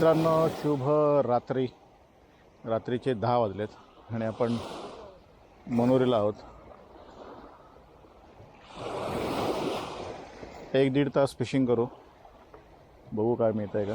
मित्रांनो शुभ रात्री. रात्रीचे दहा वाजलेत आणि आपण मनोरीला आहोत. एक दीड तास फिशिंग करू. बघू काय मिळतं आहे का?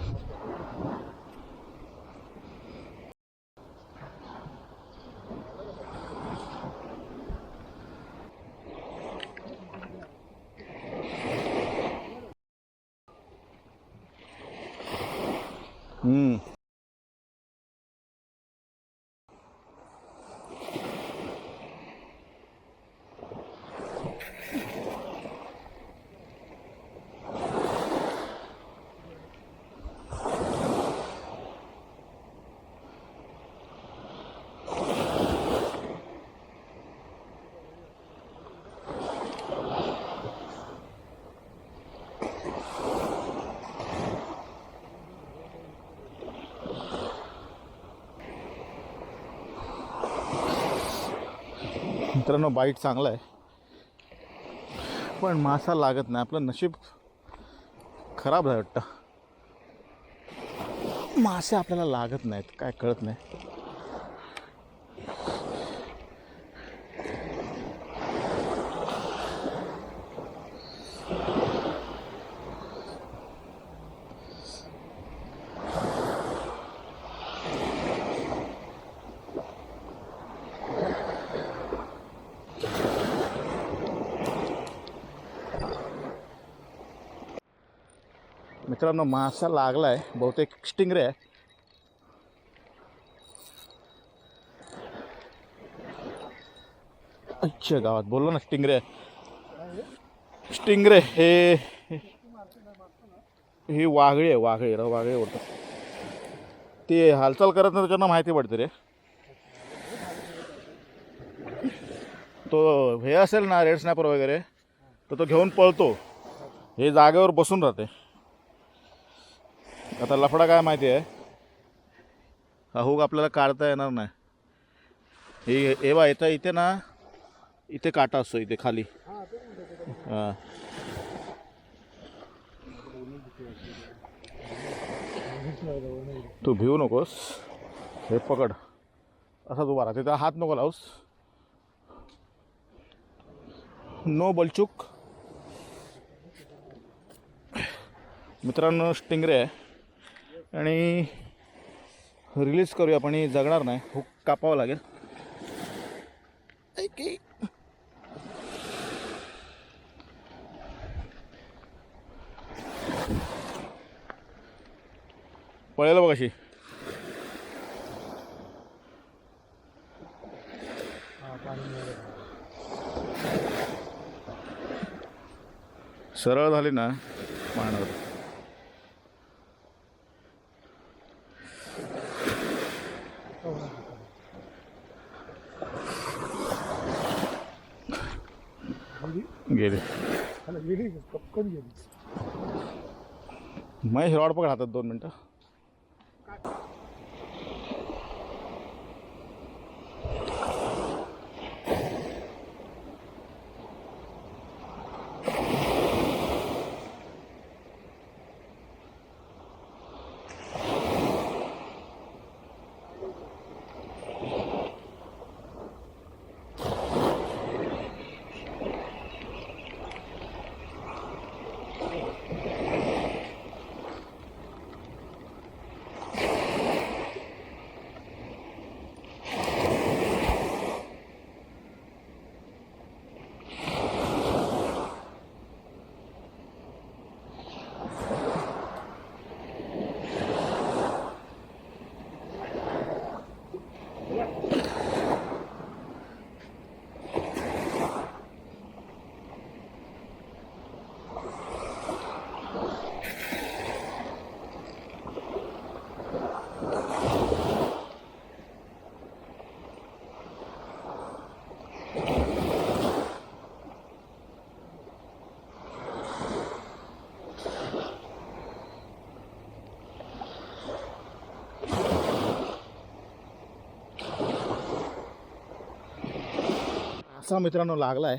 嗯。मित्रांनो बाईट चांगला आहे. पण मासा लागत नाही. आपलं नशीब खराब आहे वाटतं. मासे आपल्याला लागत नाहीत काय कळत नाही. मित्रांनो मासा लागला आहे बहुतेक स्टिंगरे आहे. अच्छा गावात. बोललो ना स्टिंगरे. स्टिंगरे हे ही वाघळी आहे वाघळी. र वाघळी बोलतात ते हालचाल करत नाही त्यांना माहिती पडते रे. तो हे असेल ना रेड स्नॅपर वगैरे तर तो घेऊन पळतो. हे जागेवर बसून राहते. आता लफडा काय माहिती आहे? हा हुक आपल्याला काढता येणार नाही. हे हे बा इथं इथे ना इथे काटा असतो इथे खाली. हां. तू भिवू नकोस. हे पकड. असाच उभा राहा तिथं हात नको लावूस. नो बलचूक. मित्रांनो स्टिंगरे. आहे आणि रिलीज करूया पण ही जगणार नाही. हुक कापावं लागेल. पळेल बघ अशी. सरळ झाली ना. पाहणार गेले आणि कधी कपकन महेश रॉड पकड हातात दोन मिनटं. असा मित्रांनो लागला आहे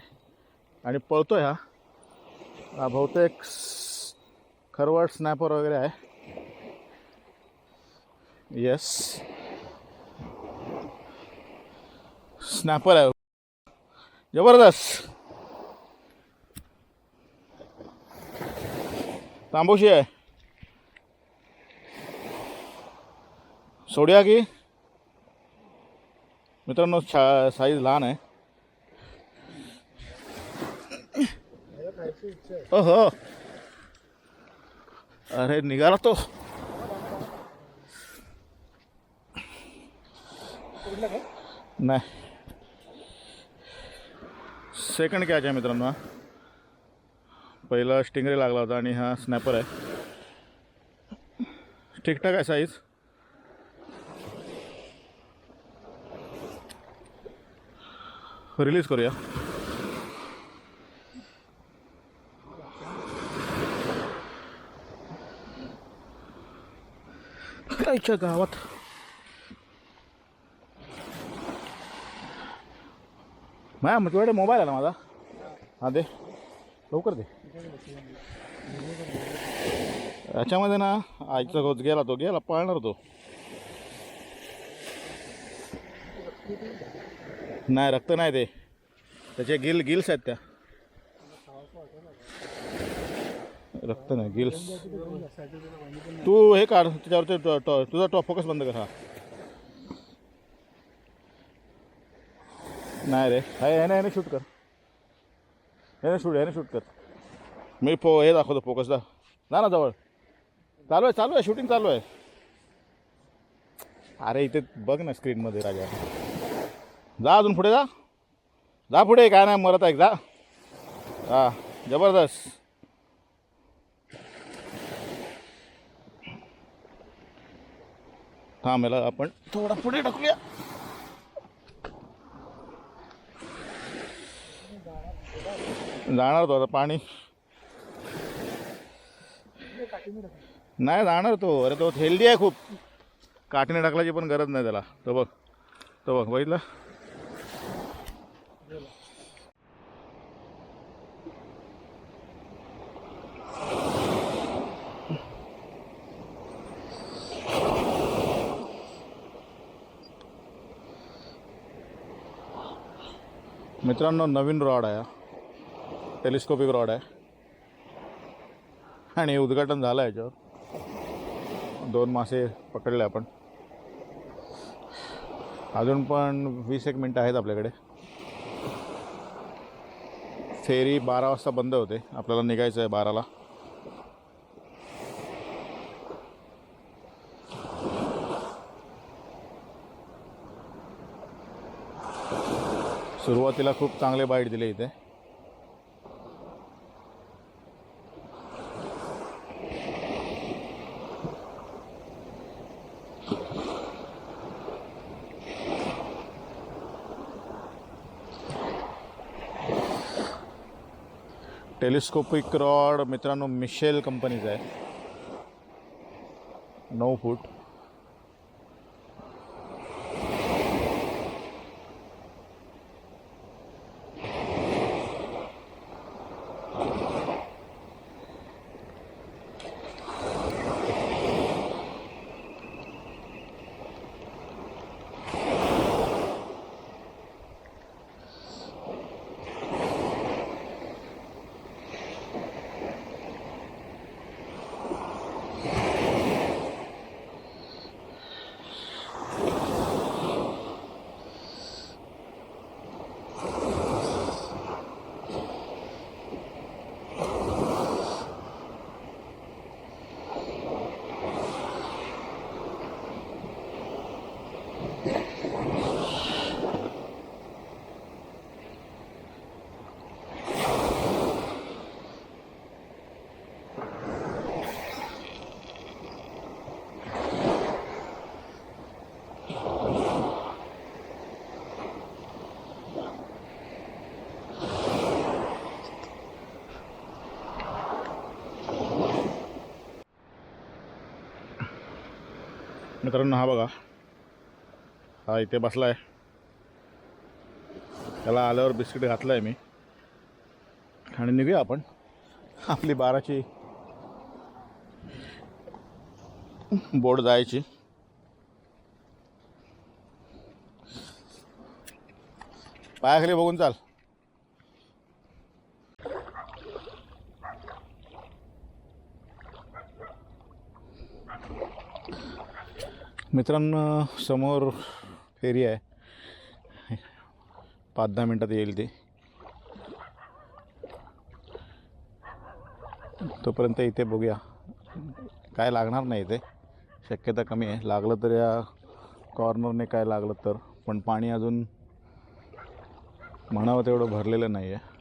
आणि पळतो आहे हा बहुतेक खरवड खरवट स्नॅपर वगैरे आहे. येस स्नॅपर आहे. जबरदस्त. तांबोशी आहे. सोडूया की? मित्रांनो छा साईज लहान आहे. ओहो. अरे निघाला तो. नाही. सेकंड कॅच आहे मित्रांनो पहिला स्टिंगरे लागला होता आणि हा स्नॅपर आहे. ठीकठाक आहे साईज रिलीज करूया. आईच्या गावात. मॅम तुझ्याकडे मोबाईल आला माझा. हा दे लवकर दे. याच्यामध्ये ना आईचा गोच गेला तो गेला पळणार तो. नाही रक्त नाही ते. त्याचे गिल गिल्स आहेत त्या. रक्त नाही गिल्स तू हे काढ त्याच्यावरती तुझा टॉप फोकस बंद कर हा. नाही रे आहे ह्याने ह्याने शूट कर. ह्याने शूट ह्याने शूट कर. मी फो हे दाखवतो फोकसला ना ना जवळ. चालू आहे चालू आहे शूटिंग चालू आहे. अरे इथे बघ ना स्क्रीनमध्ये राजा. जा अजून पुढे जा. जा पुढे काय नाही मरत आहे जा. हां जबरदस्त. थांब याला आपण. थोडा पुढे टाकूया जाणार तो आता पाणी. नाही जाणार तो. अरे तो हेल्दी आहे खूप. काठीने टाकल्याची पण गरज नाही त्याला. तो बघ. तो बघ बघितलं? मित्रांनो नवीन रॉड आहे टेलिस्कोपिक रॉड आहे. आणि उद्घाटन झालं आहे याच्यावर. दोन मासे पकडले आपण. अजून पण वीस एक मिनटं आहेत आपल्याकडे. फेरी बारा वाजता बंद होते. आपल्याला निघायचं आहे बाराला. सुरुवातीला खूप चांगले बाईट दिले इथे. टेलिस्कोपिक रॉड मित्रांनो मिशेल कंपनीचा आहे. नऊ फूट. मित्रांनो हा बघा. हा इथे बसला आहे त्याला आल्यावर बिस्किट घातलं आहे मी. आणि निघूया आपण. आपली बाराची बोट जायची. पायाखाली बघून चाल. मित्रांनो समोर फेरी आहे. पाच दहा मिनटात येईल ती. तोपर्यंत इथे बघूया. काय लागणार नाही इथे. शक्यता कमी आहे. लागलं तर या कॉर्नरने काय लागलं तर. पण पाणी अजून म्हणावं तेवढं भरलेलं नाही आहे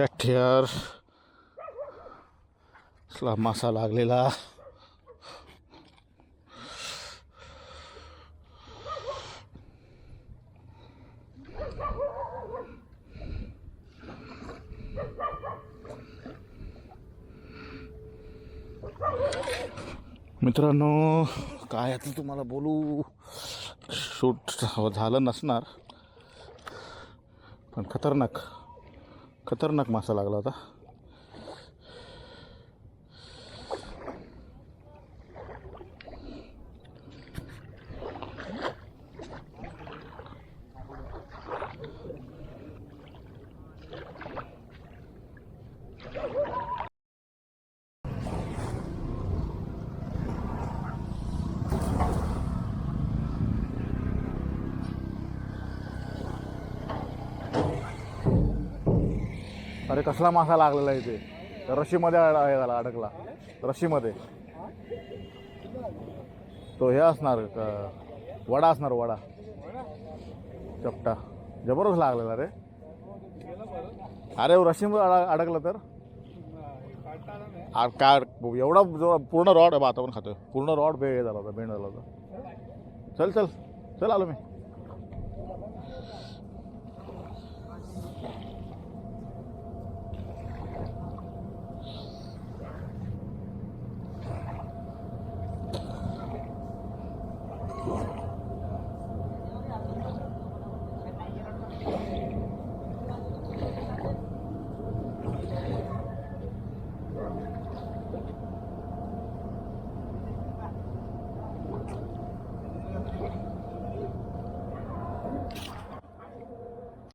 यार कसला मासा लागलेला मित्रांनो काय आता तुम्हाला बोलू? शूट झालं नसणार. पण खतरनाक. खतरनाक मासा लागला होता. अरे कसला मासा लागलेला इथे? रशीमध्ये हे झाला अडकला. रशीमध्ये. तो हे असणार का वडा असणार वडा. चपटा. जबरदस्त लागलेला रे. अरे हो, रशीमध्ये अड- अडकलं तर? आ- काय एवढा जो पूर्ण रॉड आहे बा आता पण खातो पूर्ण रॉड बे हे झाला होता बेंड झाला होता. चल चल. चल आलो मी.